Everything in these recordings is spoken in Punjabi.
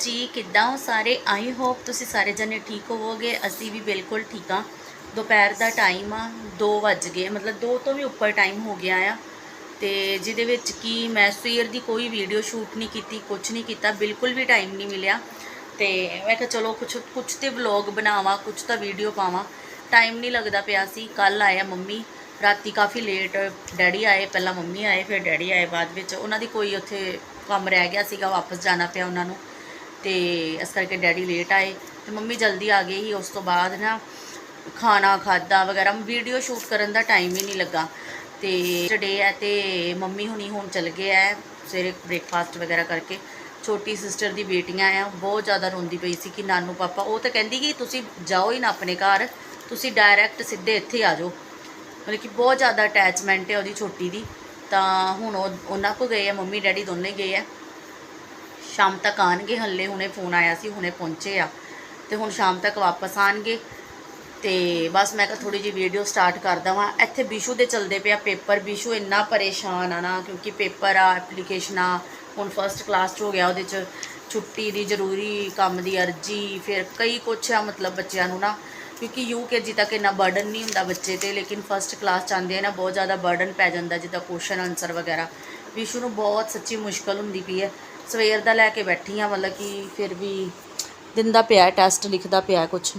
ਜੀ, ਕਿੱਦਾਂ ਹੋ ਸਾਰੇ? ਆਈ ਹੋਪ ਤੁਸੀਂ ਸਾਰੇ ਜਣੇ ਠੀਕ ਹੋਵੋਗੇ। ਅਸੀਂ ਵੀ ਬਿਲਕੁਲ ਠੀਕ ਆ ਦੁਪਹਿਰ ਦਾ ਟਾਈਮ ਆ 2 ਵੱਜ ਗਏ। ਮਤਲਬ 2 ਤੋਂ ਵੀ ਉੱਪਰ ਟਾਈਮ ਹੋ ਗਿਆ ਆ। ਤੇ ਜਿਹਦੇ ਵਿੱਚ ਕੀ ਮੈਂ ਸਵੇਰ ਦੀ ਕੋਈ ਵੀਡੀਓ ਸ਼ੂਟ ਨਹੀਂ ਕੀਤੀ ਕੁਝ ਨਹੀਂ ਕੀਤਾ, ਬਿਲਕੁਲ ਵੀ ਟਾਈਮ ਨਹੀਂ ਮਿਲਿਆ। ਤੇ ਮੈਂ ਕਿਹਾ ਚਲੋ ਕੁਝ ਕੁਝ ਤੇ ਵਲੌਗ ਬਣਾਵਾਂ ਕੁਝ ਤਾਂ ਵੀਡੀਓ ਪਾਵਾਂ। ਟਾਈਮ ਨਹੀਂ ਲੱਗਦਾ ਪਿਆ ਸੀ। ਕੱਲ ਆਇਆ ਮੰਮੀ। ਰਾਤੀ ਕਾਫੀ ਲੇਟ ਡੈਡੀ ਆਏ, ਪਹਿਲਾਂ ਮੰਮੀ ਆਏ, ਫਿਰ ਡੈਡੀ ਆਏ ਬਾਅਦ ਵਿੱਚ। ਉਹਨਾਂ ਦੀ ਕੋਈ ਉੱਥੇ ਕੰਮ ਰਹਿ ਗਿਆ ਸੀਗਾ, ਵਾਪਸ ਜਾਣਾ ਪਿਆ ਉਹਨਾਂ ਨੂੰ। ਤੇ ਇਸ ਕਰਕੇ ਡੈਡੀ ਲੇਟ ਆਏ ਤੇ ਮੰਮੀ ਜਲਦੀ ਆ ਗਏ ਸੀ। ਉਸ ਤੋਂ ਬਾਅਦ ਨਾ ਖਾਣਾ ਖਾਦਾ ਵਗੈਰਾ ਵੀਡੀਓ ਸ਼ੂਟ ਕਰਨ ਦਾ ਟਾਈਮ ਹੀ ਨਹੀਂ ਲੱਗਾ। ਤੇ ਡੇ ਹੈ ਤੇ ਮੰਮੀ ਹੁਣੀ ਹੁਣ ਚਲ ਗਏ ਹੈ ਸਵੇਰੇ ਬ੍ਰੇਕਫਾਸਟ ਵਗੈਰਾ ਕਰਕੇ। ਛੋਟੀ ਸਿਸਟਰ ਦੀ ਬੇਟੀਆਂ ਆ, ਬਹੁਤ ਜ਼ਿਆਦਾ ਰੋਂਦੀ ਪਈ ਸੀ ਕਿ ਨਾਨੂ ਪਾਪਾ, ਉਹ ਤਾਂ ਕਹਿੰਦੀ ਕਿ ਤੁਸੀਂ ਜਾਓ ਹੀ ਨਾ ਆਪਣੇ ਘਰ, ਤੁਸੀਂ ਡਾਇਰੈਕਟ ਸਿੱਧੇ ਇੱਥੇ ਆ ਜਾਓ। ਮਤਲਬ ਕਿ ਬਹੁਤ ਜ਼ਿਆਦਾ ਅਟੈਚਮੈਂਟ ਹੈ ਉਹਦੀ ਛੋਟੀ ਦੀ। ਤਾਂ ਹੁਣ ਉਹ ਉਹਨਾਂ ਕੋ ਗਏ ਆ, ਮੰਮੀ ਡੈਡੀ ਦੋਨੇ ਗਏ ਆ। ਸ਼ਾਮ ਤੱਕ ਆਣਗੇ ਹੱਲੇ ਹੁਣੇ ਫੋਨ ਆਇਆ ਸੀ, ਹੁਣੇ ਪਹੁੰਚੇ ਆ। ਤੇ ਹੁਣ ਸ਼ਾਮ ਤੱਕ ਵਾਪਸ ਆਣਗੇ ਤੇ ਬਸ ਮੈਂ ਕਿਹਾ ਥੋੜੀ ਜਿਹੀ ਵੀਡੀਓ ਸਟਾਰਟ ਕਰ ਦਵਾਂ। ਇੱਥੇ ਬਿਸ਼ੂ ਦੇ ਚਲਦੇ ਪਿਆ ਪੇਪਰ। ਬਿਸ਼ੂ ਇੰਨਾ ਪਰੇਸ਼ਾਨ ਆ ਨਾ, ਕਿਉਂਕਿ ਪੇਪਰ ਆ ਐਪਲੀਕੇਸ਼ਨਾਂ ਹੁਣ ਫਰਸਟ ਕਲਾਸ 'ਚ ਹੋ ਗਿਆ ਉਹਦੇ 'ਚ। ਛੁੱਟੀ ਦੀ ਜ਼ਰੂਰੀ ਕੰਮ ਦੀ ਅਰਜੀ, ਫਿਰ ਕਈ ਕੁਛ ਆ ਮਤਲਬ ਬੱਚਿਆਂ ਨੂੰ ਨਾ। ਕਿਉਂਕਿ ਯੂ ਯੂਕੇਜੀ ਤੱਕ ਇੰਨਾ ਬਰਡਨ ਨਹੀਂ ਹੁੰਦਾ ਬੱਚੇ ਤੇ, ਲੇਕਿਨ ਫਰਸਟ ਕਲਾਸ ਚ ਆਉਂਦੇ ਆ ਨਾ, ਬਹੁਤ ਜ਼ਿਆਦਾ ਬਰਡਨ ਪੈ ਜਾਂਦਾ, ਜਿੱਦਾਂ ਕੁਐਸਚਨ ਆਨਸਰ ਵਗੈਰਾ। ਵਿਸ਼ੂ ਨੂੰ ਬਹੁਤ ਸੱਚੀ ਮੁਸ਼ਕਲ ਹੁੰਦੀ ਪਈ ਹੈ। ਸਵੇਰ ਦਾ ਲੈ ਕੇ ਬੈਠੀ ਆ ਮਤਲਬ ਕਿ ਫਿਰ ਵੀ ਦਿੰਦਾ ਪਿਆ ਟੈਸਟ ਲਿਖਦਾ ਪਿਆ ਕੁਝ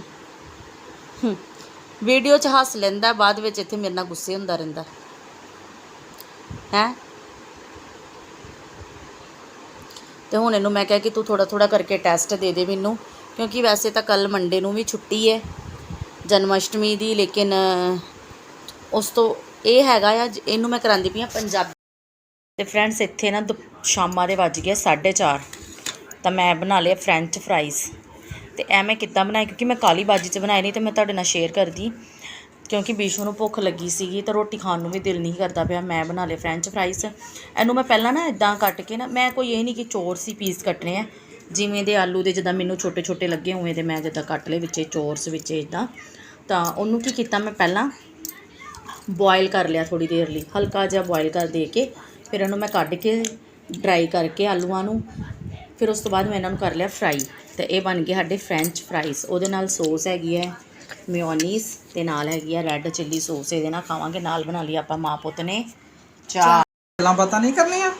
ਵੀਡੀਓ 'ਚ ਹੱਸ ਲੈਂਦਾ, ਬਾਅਦ ਵਿੱਚ ਇੱਥੇ ਮੇਰੇ ਨਾਲ ਗੁੱਸੇ ਹੁੰਦਾ ਰਹਿੰਦਾ। ਹੈ? ਤੇ ਹੁਣ ਇਹਨੂੰ ਮੈਂ ਕਿਹਾ ਕਿ ਤੂੰ ਥੋੜਾ ਥੋੜਾ ਕਰਕੇ ਟੈਸਟ ਦੇ ਦੇ ਮੈਨੂੰ, ਕਿਉਂਕਿ ਵੈਸੇ ਤਾਂ ਕੱਲ ਮੰਡੇ ਨੂੰ ਵੀ ਛੁੱਟੀ ਹੈ ਜਨਮ ਅਸ਼ਟਮੀ ਦੀ, ਲੇਕਿਨ ਉਸ ਤੋਂ ਇਹ ਹੈਗਾ ਆ, ਇਹਨੂੰ ਮੈਂ ਕਰਾਉਂਦੀ ਪਈ ਆ ਪੰਜਾਬੀ ਤੇ ਫਰੈਂਡਸ ਇੱਥੇ ਨਾ ਦੁ- ਸ਼ਾਮਾਂ ਦੇ ਵੱਜ ਗਏ 4:30 ਤਾਂ ਮੈਂ ਬਣਾ ਲਿਆ ਫ੍ਰੈਂਚ ਫਰਾਈਜ਼ ਤੇ ਐ ਮੈਂ ਕਿੱਦਾਂ ਬਣਾਏ ਕਿਉਂਕਿ ਮੈਂ ਕਾਲੀ ਬਾਜੀ 'ਚ ਬਣਾਏ ਨਹੀਂ ਤੇ ਮੈਂ ਤੁਹਾਡੇ ਨਾਲ ਸ਼ੇਅਰ ਕਰਦੀ। ਕਿਉਂਕਿ ਬੀਸ਼ੂ ਨੂੰ ਭੁੱਖ ਲੱਗੀ ਸੀਗੀ ਤਾਂ ਰੋਟੀ ਖਾਣ ਨੂੰ ਵੀ ਦਿਲ ਨਹੀਂ ਕਰਦਾ ਪਿਆ, ਮੈਂ ਬਣਾ ਲਏ ਫ੍ਰੈਂਚ ਫਰਾਈਜ਼ ਇਹਨੂੰ ਮੈਂ ਪਹਿਲਾਂ ਨਾ ਇਦਾਂ ਕੱਟ ਕੇ ਨਾ, ਮੈਂ ਕੋਈ ਇਹ ਨਹੀਂ ਕਿ ਚੋਰ ਸੀ ਪੀਸ ਕੱਟਣੇ ਆ। ਜਿਵੇਂ ਦੇ ਆਲੂ ਦੇ ਜਿੱਦਾਂ ਮੈਨੂੰ ਛੋਟੇ ਛੋਟੇ ਲੱਗੇ ਉਵੇਂ ਦੇ ਮੈਂ ਜਿੱਦਾਂ ਕੱਟ ਲਏ ਵਿੱਚੇ ਚੋਰਸ ਵਿੱਚੇ ਇਦਾਂ ਤਾਂ ਉਹਨੂੰ ਕੀ ਕੀਤਾ ਮੈਂ ਪਹਿਲਾਂ ਬੋਇਲ ਕਰ ਲਿਆ ਥੋੜੀ ਦੇਰ ਲਈ, ਹਲਕਾ ਜਿਹਾ ਬੋਇਲ ਕਰ ਦੇ ਕੇ ਫਿਰ ਇਹਨੂੰ ਮੈਂ ਕੱਢ ਕੇ ਡਰਾਈ ਕਰਕੇ ਆਲੂਆਂ ਨੂੰ ਫਿਰ ਉਸ ਤੋਂ ਬਾਅਦ ਮੈਂ ਇਹਨਾਂ ਨੂੰ ਕਰ ਲਿਆ ਫਰਾਈ ਤੇ ਇਹ ਬਣ ਗਏ ਸਾਡੇ ਫ੍ਰੈਂਚ ਫਰਾਈਜ਼ ਉਹਦੇ ਨਾਲ ਸੌਸ ਹੈਗੀ ਹੈ ਮਿਓਨੀਜ਼ ਤੇ ਨਾਲ ਹੈਗੀ ਹੈ ਰੈੱਡ ਚਿੱਲੀ ਸੌਸ ਇਹਦੇ ਨਾਲ ਖਾਵਾਂਗੇ ਨਾਲ ਬਣਾ ਲਈ ਆਪਾਂ ਮਾਂ ਪੁੱਤ ਨੇ। ਚਾਹ ਗੱਲਾਂ ਬਾਤਾਂ ਨਹੀਂ ਕਰਨੀਆਂ?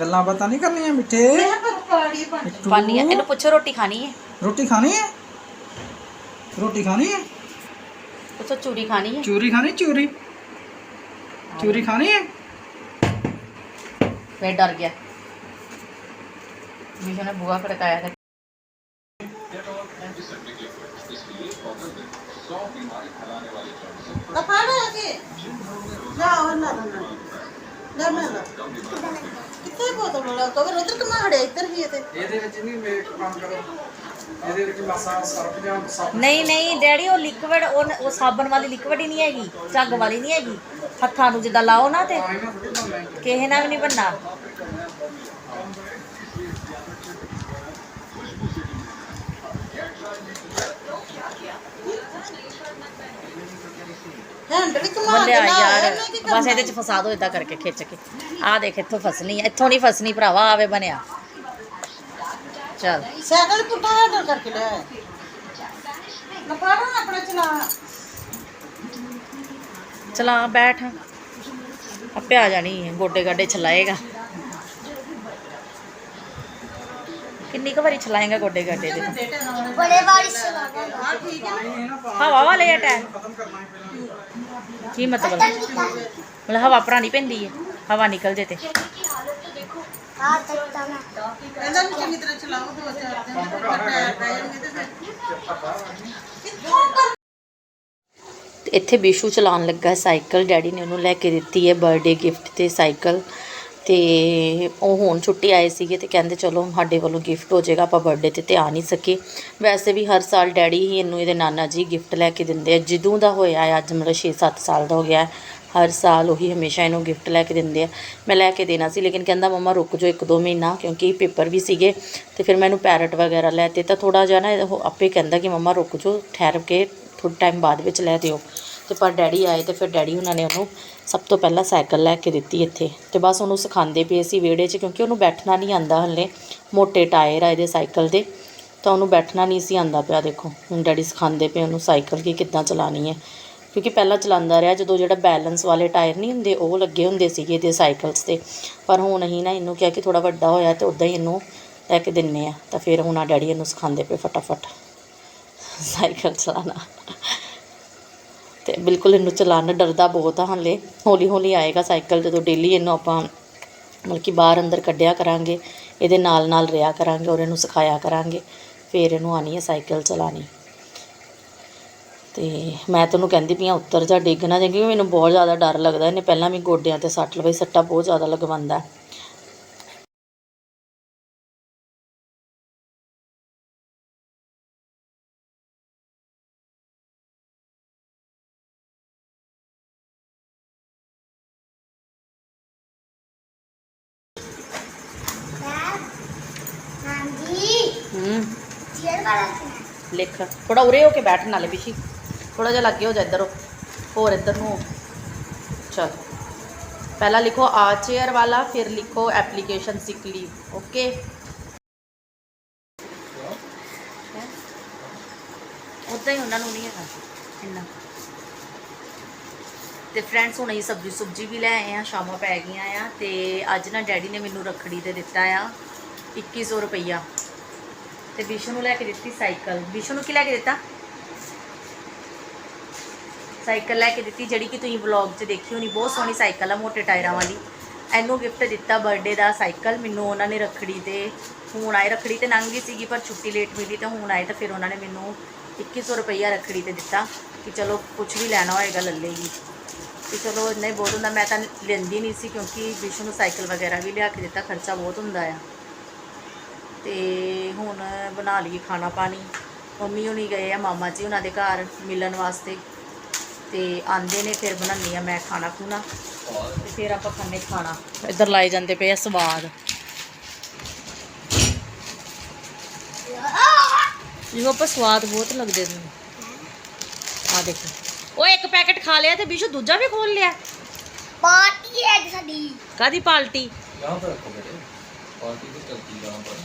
ਗੱਲਾਂ ਬਾਤਾਂ ਨਹੀਂ ਕਰਨੀਆਂ ਮਿੱਠੇ? ਪਾਣੀ ਇਹਨੂੰ ਪੁੱਛੋ ਰੋਟੀ ਖਾਣੀ ਹੈ? ਰੋਟੀ ਖਾਣੀ ਹੈ? ਰੋਟੀ ਖਾਣੀ ਹੈ? ਪੁੱਛੋ ਚੂਰੀ ਖਾਣੀ ਹੈ? ਚੂਰੀ ਖਾਣੀ ਚੂਰੀ। ਚੂਰੀ ਖਾਣੀ ਹੈ? ਫਿਰ ਡਰ ਗਿਆ ਮਿਸ਼ਨ ਨੇ ਬੁਆ ਖੜਕਾਇਆ ਤੇ ਲਫਾੜਾ ਕੇ ਜਾ ਉਹ ਨਾ ਨਾ ਨਾ ਨਾ ਨਾ ਕਿੱਥੇ ਬੋਤਲ ਲਾ ਕਵਰ ਉਧਰ ਕਮਾ ਹੜਿਆ ਇੱਧਰ ਵੀ ਇਹ ਤੇ ਇਹਦੇ ਵਿੱਚ ਨਹੀਂ ਮੇਰੇ ਕੰਮ ਕਰੋ। ਇਹਦੇ ਵਿੱਚ ਮਸਾ ਸਰਫ ਜਾਂ ਸਭ ਨਹੀਂ ਨਹੀਂ ਡੈਡੀ ਉਹ ਲਿਕਵਿਡ ਉਹ ਉਹ ਸਾਬਣ ਵਾਲੀ ਲਿਕਵਿਡ ਹੀ ਨਹੀਂ ਹੈਗੀ ਝੱਗ ਵਾਲੀ ਨਹੀਂ ਹੈਗੀ। ਹੱਥਾਂ ਨੂੰ ਜਿੱਦਾਂ ਲਾਓ ਨਾ ਤੇ ਕਿਸੇ ਨਾਲ ਵੀ ਨਹੀਂ ਬੰਨਾ ਬੱਲਿਆ ਲਾ ਯਾਰ ਬਸ ਇਹਦੇ ਚ ਫਸਾ ਦੋ ਇਦਾਂ ਕਰਕੇ ਖਿੱਚ ਕੇ। ਆਹ ਦੇਖ ਇੱਥੋਂ ਫਸਣੀ ਹੈ ਇੱਥੋਂ ਨਹੀਂ ਫਸਣੀ ਭਰਾਵਾ ਆਵੇ ਬਣਿਆ। ਚਲ। ਸਾਈਕਲ ਪੁੱਠਾ ਹੈਂਡਲ ਕਰਕੇ ਲਿਆ ਲਫਾੜਾ ਨਾ ਆਪਣਾ ਚਲਾ ਚਲਾ ਬੈਠ ਆਪੇ ਆ ਜਾਣੀ ਹੈ ਗੋਡੇ ਗਾਡੇ ਚਲਾਏਗਾ ਕਿੰਨੀ ਕੁ ਵਾਰੀ ਚਲਾਏਗਾ ਗੋਡੇ ਗਾਡੇ ਦੇ ਬੜੇ ਵਾਰੀ ਚਲਾਵਾ ਹਾਂ ਠੀਕ ਹੈ ਨਾ ਹਵਾ ਵਾਲੇ ਆ ਟਾਇਰ ਖਤਮ ਕਰਨਾ ਹੈ ਇੱਥੇ ਬਿਸ਼ੂ ਚਲਾਉਣ ਲੱਗਾ ਸਾਈਕਲ। ਡੈਡੀ ਨੇ ਉਹਨੂੰ ਲੈ ਕੇ ਦਿੱਤੀ ਹੈ ਬਰਥਡੇ ਗਿਫਟ ਤੇ ਸਾਈਕਲ। ਤੇ ਉਹ ਹੁਣ ਛੁੱਟੀ ਆਏ ਸੀਗੇ ਤੇ ਕਹਿੰਦੇ ਚਲੋ ਸਾਡੇ ਵੱਲੋਂ ਗਿਫਟ ਹੋ ਜਾਏਗਾ, ਆਪਾਂ ਬਰਥਡੇ ਤੇ ਤੇ ਆ ਨਹੀਂ ਸਕੇ। ਵੈਸੇ ਵੀ ਹਰ ਸਾਲ ਡੈਡੀ ਹੀ ਇਹਨੂੰ ਇਹਦੇ ਨਾਨਾ ਜੀ ਗਿਫਟ ਲੈ ਕੇ ਦਿੰਦੇ ਆ। ਜਦੋਂ ਦਾ ਹੋਇਆ ਹੈ ਅੱਜ ਮਤਲਬ 6-7 ਸਾਲ ਦਾ ਹੋ ਗਿਆ ਹਰ ਸਾਲ ਉਹੀ ਹਮੇਸ਼ਾ ਇਹਨੂੰ ਗਿਫਟ ਲੈ ਕੇ ਦਿੰਦੇ ਆ। ਮੈਂ ਲੈ ਕੇ ਦੇਣਾ ਸੀ, ਲੇਕਿਨ ਕਹਿੰਦਾ ਮਮਾ ਰੁਕ ਜਾਓ ਇੱਕ ਦੋ ਮਹੀਨਾ, ਕਿਉਂਕਿ ਪੇਪਰ ਵੀ ਸੀਗੇ ਤੇ ਫਿਰ ਮੈਨੂੰ ਪੈਰਟ ਵਗੈਰਾ ਲੈ ਤੇ ਤਾਂ ਥੋੜਾ ਜਿਹਾ ਨਾ ਉਹ ਆਪੇ ਕਹਿੰਦਾ ਕਿ ਮਮਾ ਰੁਕ ਜਾਓ, ਠਹਿਰ ਕੇ ਥੋੜ੍ਹੇ ਟਾਈਮ ਬਾਅਦ ਵਿੱਚ ਲੈ ਦਿਓ। ਅਤੇ ਪਰ ਡੈਡੀ ਆਏ ਅਤੇ ਫਿਰ ਡੈਡੀ ਉਹਨਾਂ ਨੇ ਉਹਨੂੰ ਸਭ ਤੋਂ ਪਹਿਲਾਂ ਸਾਈਕਲ ਲੈ ਕੇ ਦਿੱਤੀ ਇੱਥੇ। ਅਤੇ ਬਸ ਉਹਨੂੰ ਸਿਖਾਉਂਦੇ ਪਏ ਸੀ ਵਿਹੜੇ 'ਚ ਕਿਉਂਕਿ ਉਹਨੂੰ ਬੈਠਣਾ ਨਹੀਂ ਆਉਂਦਾ ਹਲੇ। ਮੋਟੇ ਟਾਇਰ ਆ ਇਹਦੇ ਸਾਈਕਲ ਦੇ। ਤਾਂ ਉਹਨੂੰ ਬੈਠਣਾ ਨਹੀਂ ਸੀ ਆਉਂਦਾ ਪਿਆ, ਦੇਖੋ। ਹੁਣ ਡੈਡੀ ਸਿਖਾਉਂਦੇ ਪਏ ਉਹਨੂੰ ਸਾਈਕਲ ਕਿ ਕਿੱਦਾਂ ਚਲਾਉਣੀ ਹੈ। ਕਿਉਂਕਿ ਪਹਿਲਾਂ ਚਲਾਉਂਦਾ ਰਿਹਾ, ਜਦੋਂ ਜਿਹੜਾ ਬੈਲੈਂਸ ਵਾਲੇ ਟਾਇਰ ਨਹੀਂ ਹੁੰਦੇ, ਉਹ ਲੱਗੇ ਹੁੰਦੇ ਸੀਗੇ ਇਹਦੇ ਸਾਈਕਲਸ ਤੇ। ਪਰ ਹੁਣ ਅਸੀਂ ਨਾ ਇਹਨੂੰ ਕਿਹਾ ਕਿ ਥੋੜਾ ਵੱਡਾ ਹੋਇਆ ਤੇ ਉਦਾਂ ਹੀ ਇਹਨੂੰ ਲੈ ਕੇ ਦਿੰਨੇ ਆ। ਤਾਂ ਫਿਰ ਹੁਣ ਆ ਡੈਡੀ ਇਹਨੂੰ ਸਿਖਾਉਂਦੇ ਪਏ ਫਟਾਫਟ। ਸਾਈਕਲ ਚਲਾਉਣਾ। ਤੇ ਬਿਲਕੁਲ ਇਹਨੂੰ ਚਲਾਉਣਾ ਡਰਦਾ ਬਹੁਤ ਆ ਹਾਲੇ। ਹੌਲੀ ਹੌਲੀ ਆਏਗਾ ਸਾਈਕਲ, ਜਦੋਂ ਡੇਲੀ ਇਹਨੂੰ ਆਪਾਂ ਮਤਲਬ ਕਿ ਬਾਹਰ ਅੰਦਰ ਕੱਢਿਆ ਕਰਾਂਗੇ, ਇਹਦੇ ਨਾਲ ਨਾਲ ਰਿਹਾ ਕਰਾਂਗੇ ਔਰ ਇਹਨੂੰ ਸਿਖਾਇਆ ਕਰਾਂਗੇ, ਫਿਰ ਇਹਨੂੰ ਆਣੀ ਹੈ ਸਾਈਕਲ ਚਲਾਣੀ ਤੇ ਮੈਂ ਤੈਨੂੰ ਕਹਿੰਦੀ ਪਈ ਆ, ਉੱਤਰ ਜਾ, ਡਿੱਗ ਨਾ ਜਾਈਂ, ਕਿਉਂਕਿ ਮੈਨੂੰ ਬਹੁਤ ਜ਼ਿਆਦਾ ਡਰ ਲੱਗਦਾ। ਇਹਨੇ ਪਹਿਲਾਂ ਵੀ ਗੋਡਿਆਂ ਤੇ ਸੱਟ ਲਵਾਈ, ਸੱਟਾ ਬਹੁਤ ਜ਼ਿਆਦਾ ਲਗਵਾਉਂਦਾ। ਹੈ। ਲਿਖ। ਥੋੜਾ ਉਰੇ ਹੋ ਕੇ ਬੈਠ ਨਾਲੇ ਪਿਛੀ। ਥੋੜਾ ਜਿਹਾ ਲੱਗੇ ਹੋ ਜਾ ਇੱਧਰ ਹੋਰ ਇੱਧਰ ਨੂੰ ਚਲ। ਪਹਿਲਾਂ ਲਿਖੋ ਆ ਚੇਅਰ ਵਾਲਾ ਫਿਰ ਲਿਖੋ ਐਪਲੀਕੇਸ਼ਨ ਸਿਕ ਲੀਵ ਓਕੇ ਉਦਾਂ ਹੀ ਉਹਨਾਂ ਨੂੰ ਨਹੀਂ ਹੈਗਾ। ਇੰਨਾ। ਤੇ ਫਰੈਂਡਸ ਹੁਣ ਅਸੀਂ ਸਬਜ਼ੀ ਸੁਬਜੀ ਵੀ ਲੈ ਆਏ ਆ ਸ਼ਾਮਾਂ ਪੈ ਗਈਆਂ ਆ ਤੇ ਅੱਜ ਨਾ ਡੈਡੀ ਨੇ ਮੈਨੂੰ ਰੱਖੜੀ ਤੇ ਦਿੱਤਾ ਆ। 2100 ਰੁਪਈਆ। ਤੇ ਵਿਸ਼ੂ ਨੂੰ ਲੈ ਕੇ ਦਿੱਤੀ ਸਾਈਕਲ। ਵਿਸ਼ੂ ਨੂੰ ਕੀ ਲੈ ਕੇ ਦਿੱਤਾ? ਸਾਈਕਲ ਲੈ ਕੇ ਦਿੱਤੀ ਜਿਹੜੀ ਕਿ ਤੁਸੀਂ ਵਲੌਗ 'ਚ ਦੇਖੀ ਹੋਣੀ, ਬਹੁਤ ਸੋਹਣੀ ਸਾਈਕਲ ਆ, ਮੋਟੇ ਟਾਇਰਾਂ ਵਾਲੀ। ਇਹਨੂੰ ਗਿਫਟ ਦਿੱਤਾ ਬਰਥਡੇ ਦਾ ਸਾਈਕਲ। ਮੈਨੂੰ ਉਹਨਾਂ ਨੇ ਰੱਖੜੀ ਤੇ ਹੁਣ ਆਏ, ਰੱਖੜੀ ਤੇ ਲੰਘ ਗਈ ਸੀਗੀ, ਪਰ ਛੁੱਟੀ ਲੇਟ ਮਿਲੀ ਤੇ ਹੁਣ ਆਏ ਤਾਂ ਫਿਰ ਉਹਨਾਂ ਨੇ ਮੈਨੂੰ 2100 ਰੁਪਈਆ ਰੱਖੜੀ ਤੇ ਦਿੱਤਾ ਕਿ ਚਲੋ ਕੁਝ ਵੀ ਲੈਣਾ ਹੋਏਗਾ ਲੱਲੇਗੀ ਕਿ ਚਲੋ ਇੰਨਾ ਹੀ ਬਹੁਤ ਹੁੰਦਾ, ਮੈਂ ਤਾਂ ਲੈਂਦੀ ਨਹੀਂ ਸੀ ਕਿਉਂਕਿ ਵਿਸ਼ੂ ਨੂੰ ਸਾਈਕਲ ਵਗੈਰਾ ਵੀ ਲਿਆ ਕੇ ਦਿੱਤਾ, ਖਰਚਾ ਬਹੁਤ ਹੁੰਦਾ ਆ। ਤੇ ਹੁਣ ਬਣਾ ਲਈਏ ਖਾਣਾ ਪਾਣੀ। ਮੰਮੀ ਹੁਣੀ ਗਏ ਆ ਮਾਮਾ ਜੀ ਉਹਨਾਂ ਦੇ ਘਰ ਮਿਲਣ ਵਾਸਤੇ। ਤੇ ਆਂਦੇ ਨੇ ਫਿਰ ਬਣਾਉਣੀ ਆ ਮੈਂ ਖਾਣਾ ਖੂਣਾ। ਤੇ ਫਿਰ ਆਪਾਂ ਖਾਣੇ ਖਾਣਾ। ਇੱਧਰ ਲਾਏ ਜਾਂਦੇ ਪਏ ਆ ਸਵਾਦ। ਇਹੋ ਆਪਾਂ ਸਵਾਦ ਬਹੁਤ ਲੱਗਦੇ ਨੇ। ਆ ਦੇਖੋ। ਉਹ ਇੱਕ ਪੈਕੇਟ ਖਾ ਲਿਆ ਤੇ ਬਿਸ਼ੂ ਦੂਜਾ ਵੀ ਖੋਲ ਲਿਆ। ਪਾਰਟੀ ਹੈ ਸਾਡੀ। ਕਾਦੀ ਪਾਰਟੀ? ਯਾਹ ਪਰ ਰੱਖੋ ਬੇਟੇ पार्टी तो चलती यहाँ पर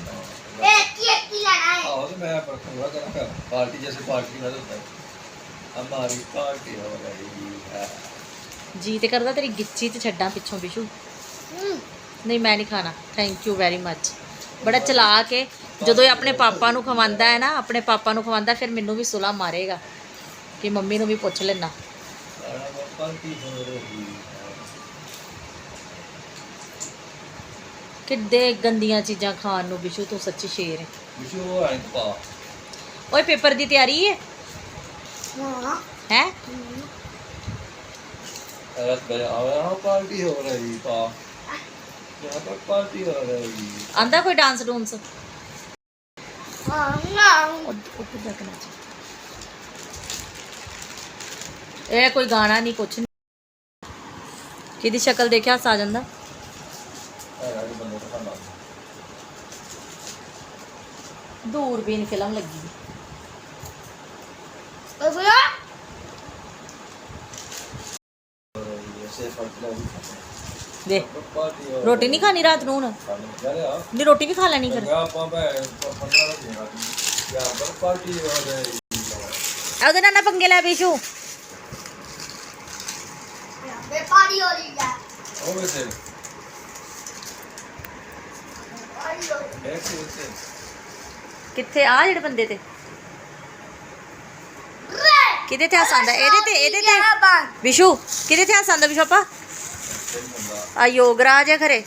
ਇਹ ਕੀ ਕੀ ਲੈਣਾ ਹੈ आओ तो मैं पर रखूंगा करा पार्टी जैसे पार्टी में होता है हमारी पार्टी हो रही है ਜੀ ਤੇ ਕਰਦਾ ਤੇਰੀ ਗਿੱਚੀ ਤੇ ਛੱਡਾਂ ਪਿੱਛੋਂ ਬਿਸ਼ੂ ਹਮ, ਨਹੀਂ ਮੈਂ ਨਹੀਂ ਖਾਣਾ ਥੈਂਕ ਯੂ ਵੈਰੀ ਮੱਚ ਬੜਾ ਚਲਾ ਕੇ ਜਦੋਂ ਇਹ ਆਪਣੇ ਪਾਪਾ ਨੂੰ ਖਵਾਉਂਦਾ ਹੈ ਨਾ ਆਪਣੇ ਪਾਪਾ ਨੂੰ ਖਵਾਉਂਦਾ ਫਿਰ ਮੈਨੂੰ ਵੀ ਸੁਲਾ ਮਾਰੇਗਾ ਕਿ ਮੰਮੀ ਨੂੰ ਵੀ ਪੁੱਛ ਲੈਣਾ पार्टी हो रही है ਕਿੱਡੇ ਗੰਦੀਆਂ ਚੀਜ਼ਾਂ ਖਾਣ ਨੂੰ ਬਿਸ਼ੂ ਤੂੰ ਸੱਚੀ ਸ਼ੇਰ ਹੈ विशु वो है पा ਓਏ ਪੇਪਰ ਦੀ ਤਿਆਰੀ ਹੈ ਹਾਂ ਹੈ रस गया यहाँ पार्टी हो रही पा यहाँ पर पार्टी हो रही ਆਂਦਾ ਕੋਈ ਡਾਂਸ ਡੂੰਸ ਹਾਂ ਹਾਂ ਉੱਧਰ ਜਾ ਕੇ ਨੱਚ ਇਹ ਕੋਈ ਗਾਣਾ ਨਹੀਂ ਕੁਛ ਨਹੀਂ ਕਿਹਦੀ ਸ਼ਕਲ ਦੇਖਿਆ ਹੱਸ ਆ ਜਾਂਦਾ ਹੈਗਾ ਜੀ ਬੰਦੇ ਫਿਲਮ ਲੱਗੀ। ਦੇ ਰੋਟੀ ਨਹੀਂ ਖਾਣੀ ਰਾਤ ਨੂੰ ਹੁਣ? ਨਹੀਂ ਰੋਟੀ ਵੀ ਖਾ ਲੈਣੀ ਫਿਰ? ਆਪਾਂ ਨਾ ਪੰਗੇ ਲੈ ਬੀਸ਼ੂ ਬੇਪਾਰੀ ਹੋ ਰਹੀ ਹੈ ਉਹ ਵੇ ਸੇ ਕਿੱਥੇ ਆ ਜਿਹੜੇ ਬੰਦੇ ਤੇ? ਕਿਹਦੇ ਤੇ ਹੱਸ ਆਂਦਾ ਇਹਦੇ ਤੇ ਇਹਦੇ ਤੇ? ਵਿਸ਼ੂ ਕਿਹਦੇ ਤੇ ਹੱਸ ਆਂਦਾ ਵਿਸ਼ੂ ਆਪਾ? ਆ ਯੋਗਰਾਜ ਹੈ ਖਰੇ।